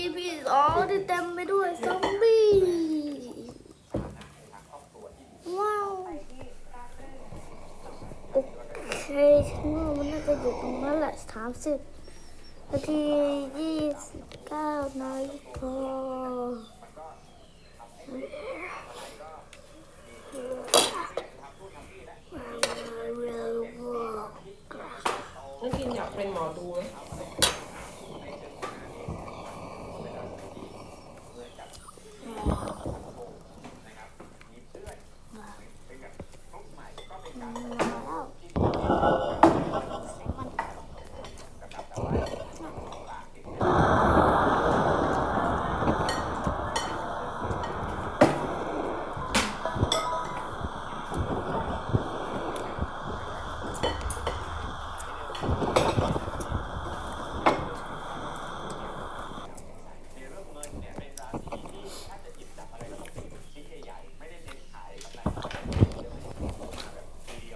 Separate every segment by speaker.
Speaker 1: EP สองที่เต็มไปด้วยซอมบี้ว้าวโอเคฉันว่ามันน่าจะอยู่ตรงนั้นแหละสามสิบนาทียี่สิบเก้านาทีพอ
Speaker 2: นักกินอยากเป็นหมอดูไหม
Speaker 1: มาแล้ว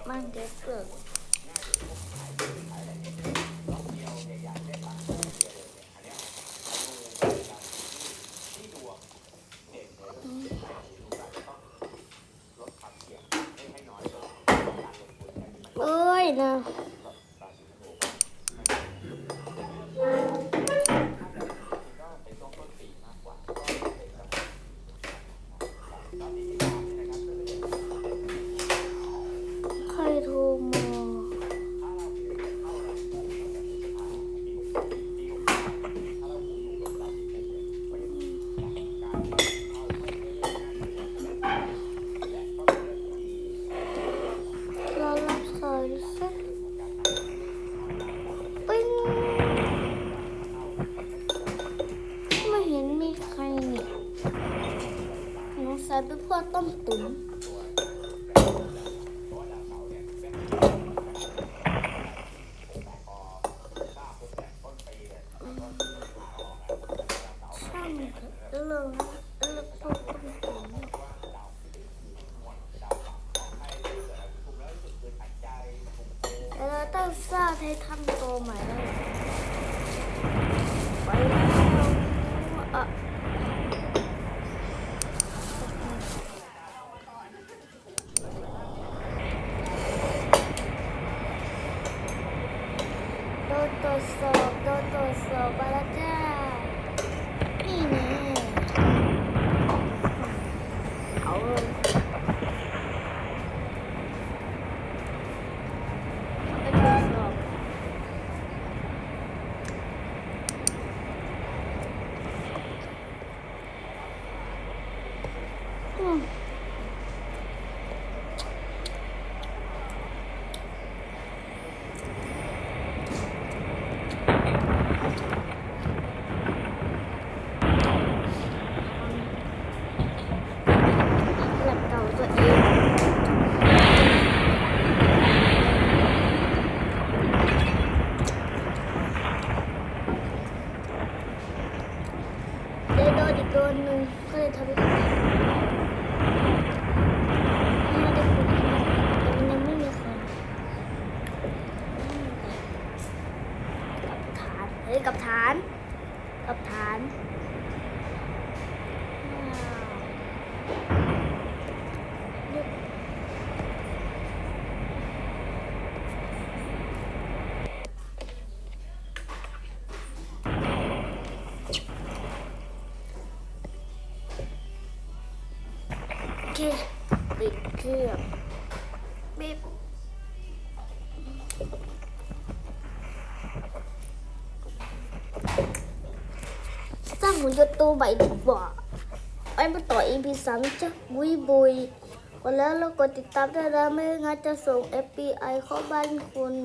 Speaker 1: มัน เด็กเกิดเอ้ยนะ ยเป็นพวกต้มตุ๋นช่างเถอะเลิกเลิกพวกต้มตุ๋นเราต้องสร้างให้ทำตัวใหม่แล้วไปแล้วอะ โดนตรวจสอบโดนตรวจสอบไปแล้วจ้า นี่แน่เอาเลยไปตรวจสอบอืม หลักเก่าตัวเองได้ โดนหนึ่งก็เลยทำให้เขาไม่ได้คุยกันแต่มันยังไม่มีคนกับฐานเฮ้ยกับฐาน กับฐาน เคปิดเครื่องบิบสร้างหุ่นยนต์ตัวใหม่ดีกว่าไอ้มาต่อ EP สามจ้ะบุยบุยกดแล้วแล้วกดติดตามด้วยนะไม่งั้นจะส่ง FBI เข้าบ้านคุณ